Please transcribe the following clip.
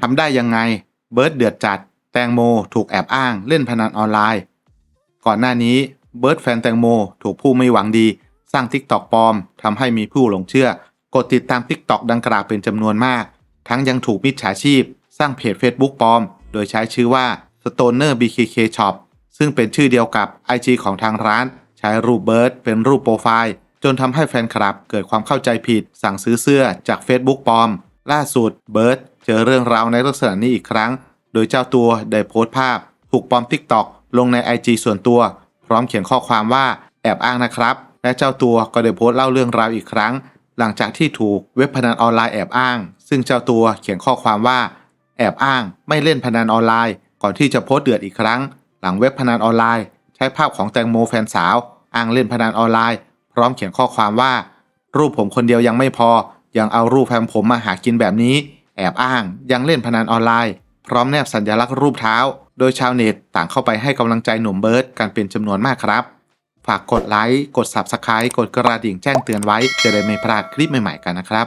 ทำได้ยังไง เบิร์ดเดือดจัด แตงโมถูกแอบอ้างเล่นพนันออนไลน์ ก่อนหน้านี้เบิร์ดแฟนแตงโมถูกผู้ไม่หวังดี สร้าง TikTok ปลอมทำให้มีผู้หลงเชื่อ กดติดตาม TikTok ดังกล่าวเป็นจำนวนมาก ทั้งยังถูกมิจฉาชีพ สร้างเพจ Facebook ปลอม โดยใช้ชื่อว่า Stoner BKK Shop ซึ่งเป็นชื่อเดียวกับ IG ของทางร้าน ใช้รูปเบิร์ดเป็นรูปโปรไฟล์ จนทำให้แฟนคลับเกิดความเข้าใจผิด สั่งซื้อเสื้อจาก Facebook ปลอม ล่าสุดเบิร์ดเจอเรื่องราวในลักษณะนี้อีกครั้ง โดยเจ้าตัวได้โพสต์ภาพ ถูกปลอม TikTok ลงใน IG ส่วนตัว พร้อมเขียนข้อความว่าแอบอ้างนะครับ และเจ้าตัวก็ได้โพสต์เล่าเรื่องราวอีกครั้ง หลังจากที่ถูกเว็บพนันออนไลน์แอบอ้าง ซึ่งเจ้าตัวเขียนข้อความว่า แอบอ้างไม่เล่นพนันออนไลน์ ก่อนที่จะโพสต์เดือดอีกครั้ง หลังเว็บพนันออนไลน์ ใช้ภาพของแตงโมแฟนสาว อ้างเล่นพนันออนไลน์ พร้อมเขียนข้อความว่า รูปผมคนเดียวยังไม่พอ ยังเอารูปแฟนผมมาหากินแบบนี้ แอบอ้างยังเล่นพนันออนไลน์ พร้อมแนบสัญลักษณ์รูปเท้า โดยชาวเน็ตต่างเข้าไปให้กำลังใจหนุ่มเบิร์ดกันเป็นจำนวนมากครับ ฝากกดไลค์กด Subscribe กดกระดิ่งแจ้งเตือนไว้จะได้ไม่พลาดคลิปใหม่ๆกันนะครับ